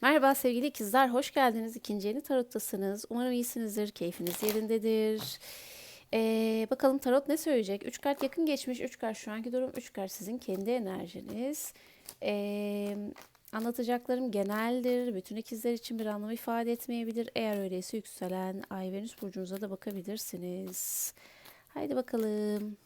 Merhaba sevgili ikizler, hoş geldiniz. İkinci yeni tarottasınız. Umarım iyisinizdir, keyfiniz yerindedir. Ee, bakalım tarot ne söyleyecek? Üç kart yakın geçmiş, üç kart şu anki durum, üç kart sizin kendi enerjiniz. Ee, anlatacaklarım geneldir. Bütün ikizler için bir anlam ifade etmeyebilir. Eğer öyleyse yükselen Ay Venüs burcunuza da bakabilirsiniz. Haydi bakalım.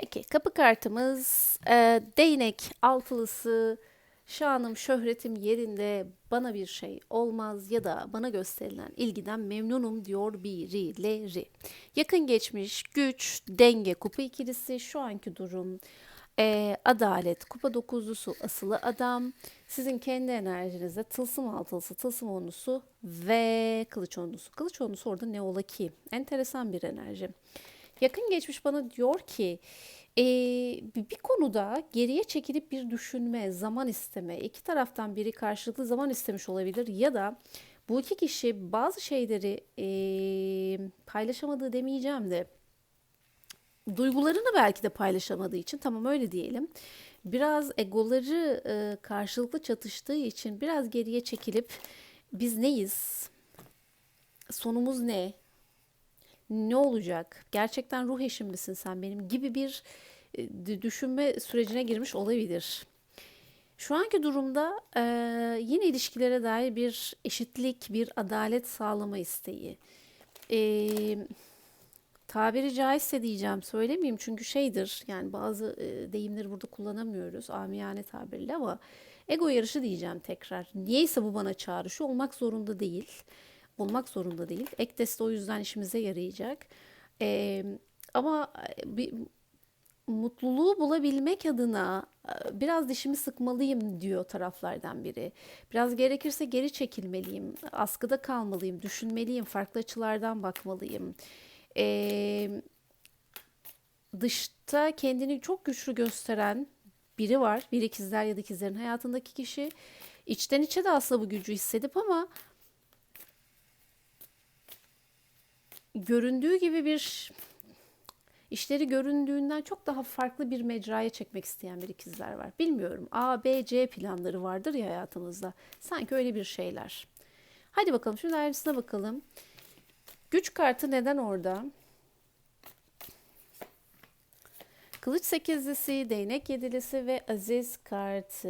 Peki kapı kartımız e, değnek altılısı şanım şöhretim yerinde bana bir şey olmaz ya da bana gösterilen ilgiden memnunum diyor birileri. Yakın geçmiş güç denge kupa ikilisi şu anki durum e, adalet kupa dokuzlusu asılı adam sizin kendi enerjinizde tılsım altılısı tılsım onlusu ve kılıç onlusu. Kılıç onlusu orada ne ola ki? Enteresan bir enerji. Yakın geçmiş bana diyor ki e, bir konuda geriye çekilip bir düşünme, zaman isteme, iki taraftan biri karşılıklı zaman istemiş olabilir ya da bu iki kişi bazı şeyleri e, paylaşamadığı demeyeceğim de duygularını belki de paylaşamadığı için tamam öyle diyelim. Biraz egoları e, karşılıklı çatıştığı için biraz geriye çekilip biz neyiz? Sonumuz ne? Ne olacak? Gerçekten ruh eşim misin sen benim gibi bir e, düşünme sürecine girmiş olabilir. Şu anki durumda e, yine ilişkilere dair bir eşitlik, bir adalet sağlama isteği. E, tabiri caizse diyeceğim söylemeyeyim çünkü şeydir yani bazı e, deyimleri burada kullanamıyoruz amiyane tabirle ama ego yarışı diyeceğim tekrar. Niyeyse bu bana çağrışı olmak zorunda değil olmak zorunda değil. Ek test o yüzden işimize yarayacak. Ee, ama bir mutluluğu bulabilmek adına biraz dişimi sıkmalıyım diyor taraflardan biri. Biraz gerekirse geri çekilmeliyim, askıda kalmalıyım, düşünmeliyim, farklı açılardan bakmalıyım. Ee, dışta kendini çok güçlü gösteren biri var. Bir ikizler ya da ikizlerin hayatındaki kişi. İçten içe de aslında bu gücü hissedip ama göründüğü gibi bir işleri göründüğünden çok daha farklı bir mecraya çekmek isteyen bir ikizler var. Bilmiyorum. A, B, C planları vardır ya hayatımızda. Sanki öyle bir şeyler. Hadi bakalım şimdi ayrıntısına bakalım. Güç kartı neden orada? Kılıç sekizlisi, değnek yedilisi ve aziz kartı.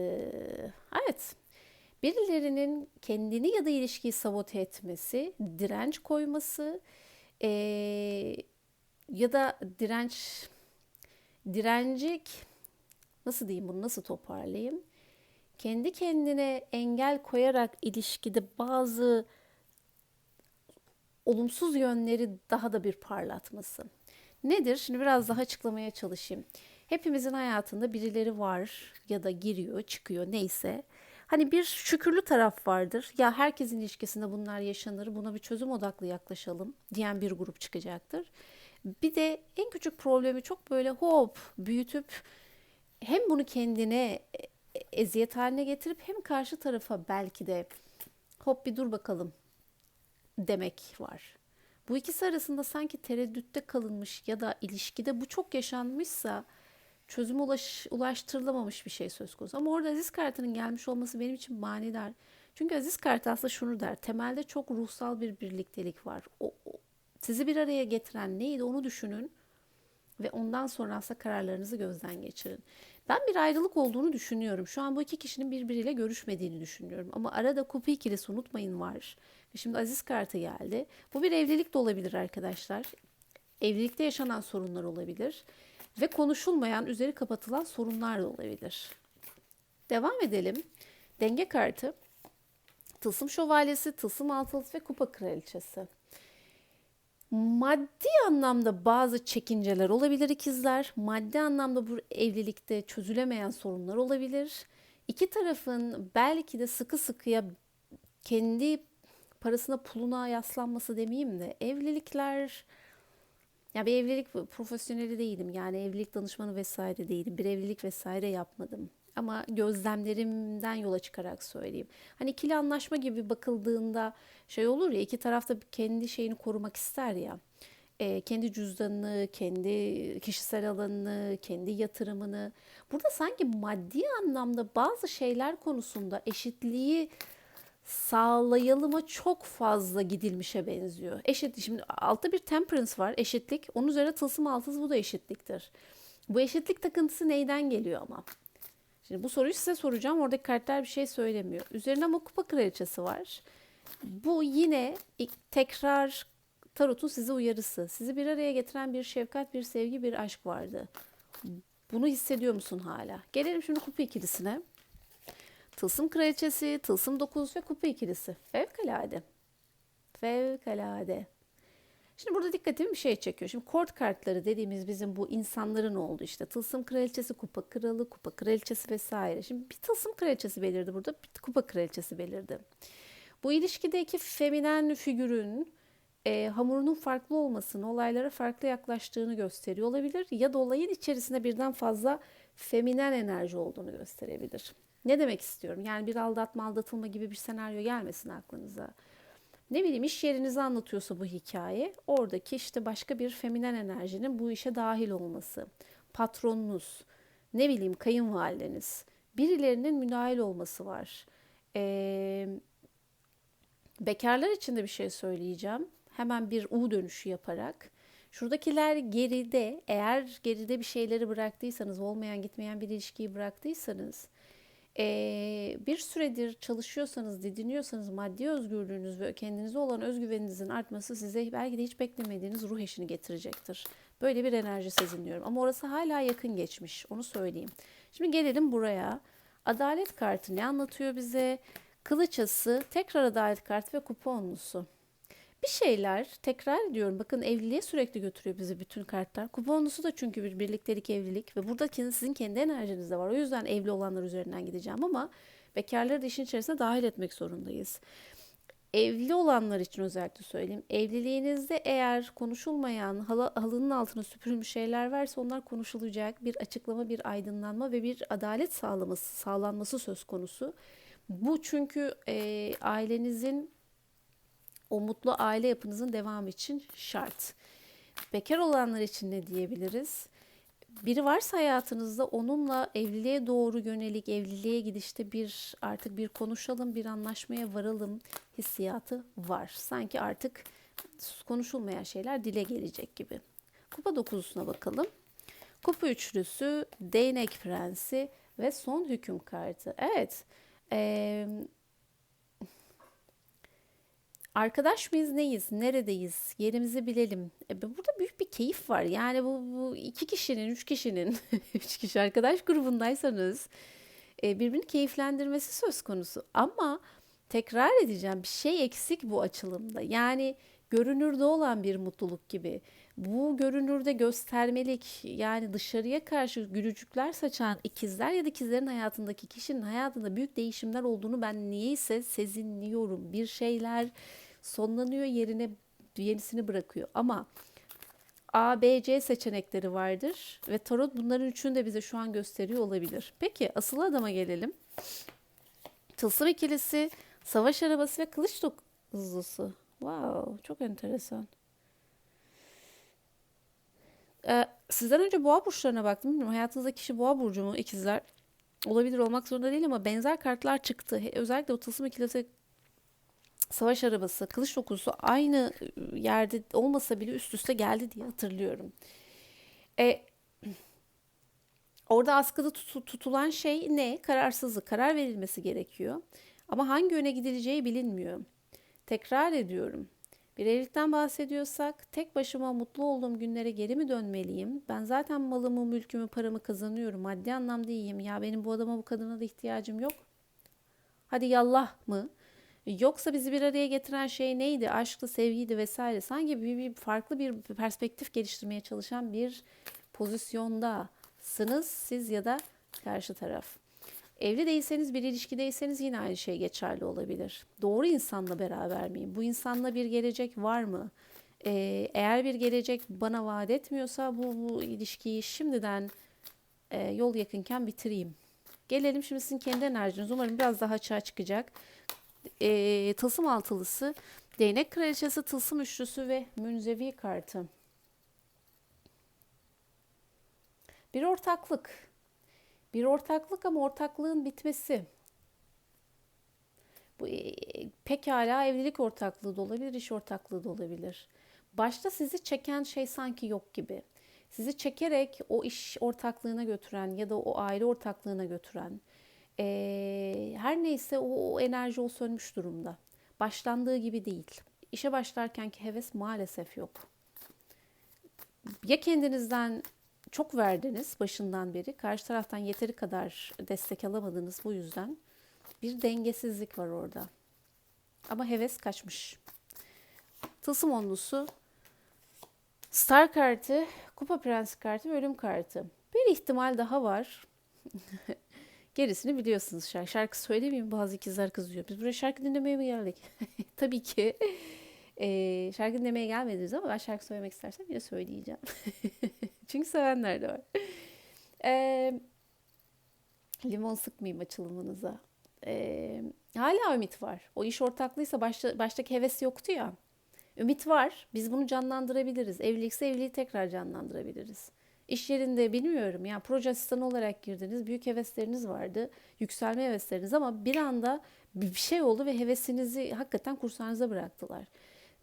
Evet. Birilerinin kendini ya da ilişkiyi sabote etmesi, direnç koyması, ee, ya da direnç direncik nasıl diyeyim bunu nasıl toparlayayım? Kendi kendine engel koyarak ilişkide bazı olumsuz yönleri daha da bir parlatması. Nedir? Şimdi biraz daha açıklamaya çalışayım. Hepimizin hayatında birileri var ya da giriyor, çıkıyor neyse. Hani bir şükürlü taraf vardır. Ya herkesin ilişkisinde bunlar yaşanır. Buna bir çözüm odaklı yaklaşalım diyen bir grup çıkacaktır. Bir de en küçük problemi çok böyle hop büyütüp hem bunu kendine eziyet haline getirip hem karşı tarafa belki de hop bir dur bakalım demek var. Bu ikisi arasında sanki tereddütte kalınmış ya da ilişkide bu çok yaşanmışsa çözüme ulaş, ulaştırılamamış bir şey söz konusu. Ama orada Aziz kartının gelmiş olması benim için manidar. Çünkü Aziz kartı aslında şunu der. Temelde çok ruhsal bir birliktelik var. O, o, sizi bir araya getiren neydi onu düşünün ve ondan sonra aslında kararlarınızı gözden geçirin. Ben bir ayrılık olduğunu düşünüyorum. Şu an bu iki kişinin birbiriyle görüşmediğini düşünüyorum. Ama arada kupa ikilisi unutmayın var. Ve şimdi Aziz kartı geldi. Bu bir evlilik de olabilir arkadaşlar. Evlilikte yaşanan sorunlar olabilir ve konuşulmayan, üzeri kapatılan sorunlar da olabilir. Devam edelim. Denge kartı, tılsım şövalyesi, tılsım altılısı ve kupa kraliçesi. Maddi anlamda bazı çekinceler olabilir ikizler. Maddi anlamda bu evlilikte çözülemeyen sorunlar olabilir. İki tarafın belki de sıkı sıkıya kendi parasına puluna yaslanması demeyeyim de evlilikler ya bir evlilik profesyoneli değilim. Yani evlilik danışmanı vesaire değilim. Bir evlilik vesaire yapmadım. Ama gözlemlerimden yola çıkarak söyleyeyim. Hani ikili anlaşma gibi bakıldığında şey olur ya iki tarafta kendi şeyini korumak ister ya. E, kendi cüzdanını, kendi kişisel alanını, kendi yatırımını. Burada sanki maddi anlamda bazı şeyler konusunda eşitliği sağlayalıma çok fazla gidilmişe benziyor. Eşit, şimdi altta bir temperance var, eşitlik. Onun üzerine tılsım altısı bu da eşitliktir. Bu eşitlik takıntısı neyden geliyor ama? Şimdi bu soruyu size soracağım. Oradaki kartlar bir şey söylemiyor. Üzerine ama kupa kraliçesi var. Bu yine tekrar tarotun size uyarısı. Sizi bir araya getiren bir şefkat, bir sevgi, bir aşk vardı. Bunu hissediyor musun hala? Gelelim şimdi kupa ikilisine. Tılsım kraliçesi, tılsım dokuzusu ve kupa ikilisi. Fevkalade. Fevkalade. Şimdi burada dikkatimi bir şey çekiyor. Şimdi kort kartları dediğimiz bizim bu insanların oldu işte. Tılsım kraliçesi, kupa kralı, kupa kraliçesi vesaire. Şimdi bir tılsım kraliçesi belirdi burada, bir kupa kraliçesi belirdi. Bu ilişkideki feminen figürün e, hamurunun farklı olmasını, olaylara farklı yaklaştığını gösteriyor olabilir. Ya da olayın içerisinde birden fazla feminen enerji olduğunu gösterebilir. Ne demek istiyorum? Yani bir aldatma, aldatılma gibi bir senaryo gelmesin aklınıza. Ne bileyim iş yerinizi anlatıyorsa bu hikaye, oradaki işte başka bir feminen enerjinin bu işe dahil olması. Patronunuz, ne bileyim kayınvalideniz, birilerinin müdahil olması var. Ee, bekarlar için de bir şey söyleyeceğim. Hemen bir U dönüşü yaparak. Şuradakiler geride, eğer geride bir şeyleri bıraktıysanız, olmayan gitmeyen bir ilişkiyi bıraktıysanız, ee, bir süredir çalışıyorsanız, didiniyorsanız maddi özgürlüğünüz ve kendinize olan özgüveninizin artması size belki de hiç beklemediğiniz ruh eşini getirecektir. Böyle bir enerji sezinliyorum. Ama orası hala yakın geçmiş. Onu söyleyeyim. Şimdi gelelim buraya. Adalet kartı ne anlatıyor bize? Kılıçası, tekrar adalet kartı ve kuponlusu. Bir şeyler tekrar ediyorum bakın evliliğe sürekli götürüyor bizi bütün kartlar. Kuponlusu da çünkü bir birliktelik evlilik ve burada sizin kendi enerjiniz de var. O yüzden evli olanlar üzerinden gideceğim ama bekarları da işin içerisine dahil etmek zorundayız. Evli olanlar için özellikle söyleyeyim. Evliliğinizde eğer konuşulmayan, halı, halının altına süpürülmüş şeyler varsa onlar konuşulacak. Bir açıklama, bir aydınlanma ve bir adalet sağlaması, sağlanması söz konusu. Bu çünkü e, ailenizin o mutlu aile yapınızın devamı için şart. Bekar olanlar için ne diyebiliriz? Biri varsa hayatınızda onunla evliliğe doğru yönelik evliliğe gidişte bir artık bir konuşalım, bir anlaşmaya varalım hissiyatı var. Sanki artık konuşulmayan şeyler dile gelecek gibi. Kupa dokuzusuna bakalım. Kupa üçlüsü, değnek prensi ve son hüküm kartı. Evet, ee, Arkadaş mıyız neyiz? Neredeyiz? Yerimizi bilelim. E, burada büyük bir keyif var. Yani bu, bu iki kişinin, üç kişinin, üç kişi arkadaş grubundaysanız e, birbirini keyiflendirmesi söz konusu. Ama tekrar edeceğim bir şey eksik bu açılımda. Yani görünürde olan bir mutluluk gibi. Bu görünürde göstermelik yani dışarıya karşı gülücükler saçan ikizler ya da ikizlerin hayatındaki kişinin hayatında büyük değişimler olduğunu ben niyeyse sezinliyorum. Bir şeyler sonlanıyor yerine yenisini bırakıyor. Ama A, B, C seçenekleri vardır ve tarot bunların üçünü de bize şu an gösteriyor olabilir. Peki asıl adama gelelim. Tılsım ikilisi, savaş arabası ve kılıç dokuzlusu. Wow, çok enteresan. Ee, sizden önce boğa burçlarına baktım. Bilmiyorum hayatınızda kişi boğa burcu mu ikizler? Olabilir olmak zorunda değil ama benzer kartlar çıktı. Özellikle o tılsım ikilisi savaş arabası, kılıç dokusu aynı ıı, yerde olmasa bile üst üste geldi diye hatırlıyorum. E, orada askıda tut, tutulan şey ne? Kararsızlık. Karar verilmesi gerekiyor. Ama hangi yöne gidileceği bilinmiyor. Tekrar ediyorum. Bir evlilikten bahsediyorsak tek başıma mutlu olduğum günlere geri mi dönmeliyim? Ben zaten malımı, mülkümü, paramı kazanıyorum. Maddi anlamda iyiyim. Ya benim bu adama, bu kadına da ihtiyacım yok. Hadi yallah mı? Yoksa bizi bir araya getiren şey neydi? Aşktı, sevgiydi vesaire. Sanki bir, bir farklı bir perspektif geliştirmeye çalışan bir pozisyondasınız siz ya da karşı taraf. Evli değilseniz, bir ilişkideyseniz yine aynı şey geçerli olabilir. Doğru insanla beraber miyim? Bu insanla bir gelecek var mı? Ee, eğer bir gelecek bana vaat etmiyorsa bu, bu ilişkiyi şimdiden e, yol yakınken bitireyim Gelelim şimdi sizin kendi enerjiniz. Umarım biraz daha açığa çıkacak. Ee, tılsım altılısı, değnek kraliçesi, tılsım üçlüsü ve münzevi kartı. Bir ortaklık. Bir ortaklık ama ortaklığın bitmesi. Bu e, pekala evlilik ortaklığı da olabilir, iş ortaklığı da olabilir. Başta sizi çeken şey sanki yok gibi. Sizi çekerek o iş ortaklığına götüren ya da o aile ortaklığına götüren e, her neyse o, o enerji o sönmüş durumda. Başlandığı gibi değil. İşe başlarkenki heves maalesef yok. Ya kendinizden çok verdiniz başından beri. Karşı taraftan yeteri kadar destek alamadınız bu yüzden. Bir dengesizlik var orada. Ama heves kaçmış. Tılsım onlusu, Star kartı, Kupa Prensi kartı, Ölüm kartı. Bir ihtimal daha var. Gerisini biliyorsunuz şarkı. Şarkı söylemeyeyim bazı ikizler kızıyor. Biz buraya şarkı dinlemeye mi geldik? Tabii ki. Ee, şarkı dinlemeye gelmediniz ama ben şarkı söylemek istersem yine söyleyeceğim. Çünkü sevenler de var. Ee, limon sıkmayayım açılımınıza. Ee, hala ümit var. O iş ortaklığıysa başta, baştaki heves yoktu ya. Ümit var. Biz bunu canlandırabiliriz. Evlilikse evliliği tekrar canlandırabiliriz. İş yerinde bilmiyorum ya proje asistanı olarak girdiniz. Büyük hevesleriniz vardı. Yükselme hevesleriniz ama bir anda bir şey oldu ve hevesinizi hakikaten kursağınıza bıraktılar.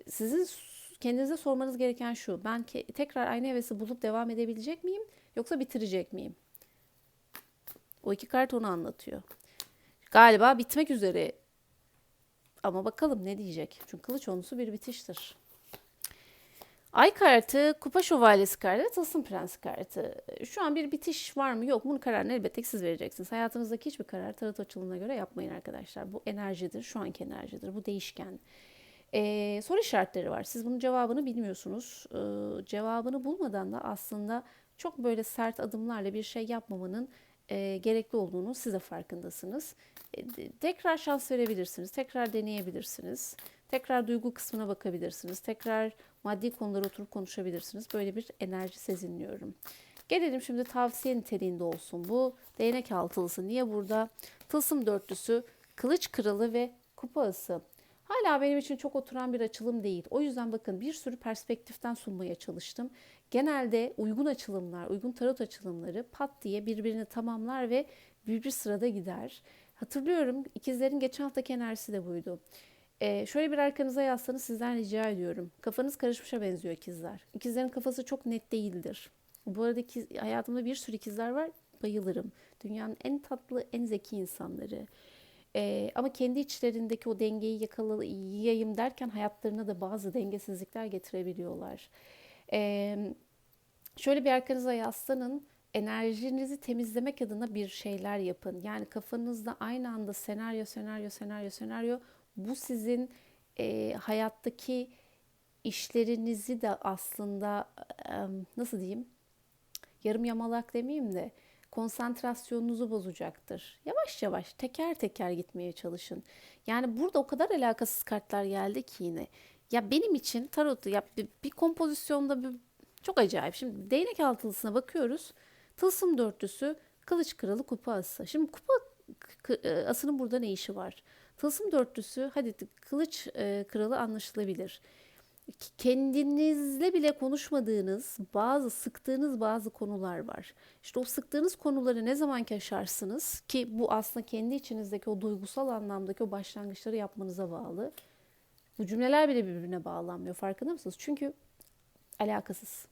Sizin kendinize sormanız gereken şu. Ben tekrar aynı hevesi bulup devam edebilecek miyim? Yoksa bitirecek miyim? O iki kart onu anlatıyor. Galiba bitmek üzere. Ama bakalım ne diyecek. Çünkü kılıç onusu bir bitiştir. Ay kartı, kupa şövalyesi kartı, tılsım prensi kartı. Şu an bir bitiş var mı yok mu bunun kararını elbette siz vereceksiniz. Hayatınızdaki hiçbir karar tarot açılımına göre yapmayın arkadaşlar. Bu enerjidir, şu anki enerjidir, bu değişken. Ee, soru işaretleri var. Siz bunun cevabını bilmiyorsunuz. Ee, cevabını bulmadan da aslında çok böyle sert adımlarla bir şey yapmamanın e, gerekli olduğunu siz de farkındasınız. E, tekrar şans verebilirsiniz, tekrar deneyebilirsiniz. Tekrar duygu kısmına bakabilirsiniz. Tekrar maddi konuları oturup konuşabilirsiniz. Böyle bir enerji sezinliyorum. Gelelim şimdi tavsiye niteliğinde olsun bu. Değnek altılısı niye burada? Tılsım dörtlüsü, kılıç kralı ve kupa ası. Hala benim için çok oturan bir açılım değil. O yüzden bakın bir sürü perspektiften sunmaya çalıştım. Genelde uygun açılımlar, uygun tarot açılımları pat diye birbirini tamamlar ve bir bir sırada gider. Hatırlıyorum ikizlerin geçen haftaki enerjisi de buydu. Ee, şöyle bir arkanıza yazsanız sizden rica ediyorum. Kafanız karışmışa benziyor ikizler. İkizlerin kafası çok net değildir. Bu arada ikiz, hayatımda bir sürü ikizler var. Bayılırım. Dünyanın en tatlı, en zeki insanları. Ee, ama kendi içlerindeki o dengeyi yakalayayım derken hayatlarına da bazı dengesizlikler getirebiliyorlar. Ee, şöyle bir arkanıza yaslanın enerjinizi temizlemek adına bir şeyler yapın. Yani kafanızda aynı anda senaryo, senaryo, senaryo, senaryo bu sizin e, hayattaki işlerinizi de aslında e, nasıl diyeyim yarım yamalak demeyeyim de konsantrasyonunuzu bozacaktır. Yavaş yavaş teker teker gitmeye çalışın. Yani burada o kadar alakasız kartlar geldi ki yine. Ya benim için tarotu ya bir, bir kompozisyonda bir, çok acayip. Şimdi değnek altılısına bakıyoruz. Tılsım dörtlüsü, kılıç kralı, kupa ası. Şimdi kupa e, asının burada ne işi var? Tılsım dörtlüsü hadi kılıç e, kralı anlaşılabilir. Kendinizle bile konuşmadığınız bazı sıktığınız bazı konular var. İşte o sıktığınız konuları ne zaman aşarsınız ki bu aslında kendi içinizdeki o duygusal anlamdaki o başlangıçları yapmanıza bağlı. Bu cümleler bile birbirine bağlanmıyor farkında mısınız? Çünkü alakasız.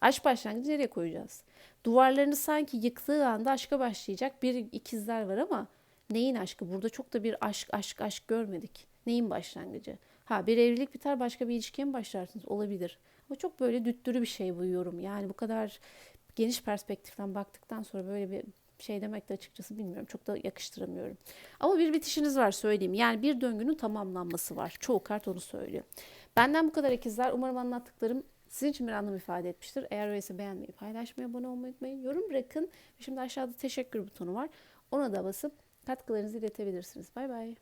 Aşk başlangıcı nereye koyacağız? Duvarlarını sanki yıktığı anda aşka başlayacak bir ikizler var ama Neyin aşkı? Burada çok da bir aşk aşk aşk görmedik. Neyin başlangıcı? Ha bir evlilik biter başka bir ilişkiye mi başlarsınız? Olabilir. Ama çok böyle düttürü bir şey bu yorum. Yani bu kadar geniş perspektiften baktıktan sonra böyle bir şey demek de açıkçası bilmiyorum. Çok da yakıştıramıyorum. Ama bir bitişiniz var söyleyeyim. Yani bir döngünün tamamlanması var. Çoğu kart onu söylüyor. Benden bu kadar ikizler. Umarım anlattıklarım sizin için bir anlam ifade etmiştir. Eğer öyleyse beğenmeyi, paylaşmayı, abone olmayı unutmayın. Yorum bırakın. Şimdi aşağıda teşekkür butonu var. Ona da basıp katkılarınızı iletebilirsiniz. Bay bay.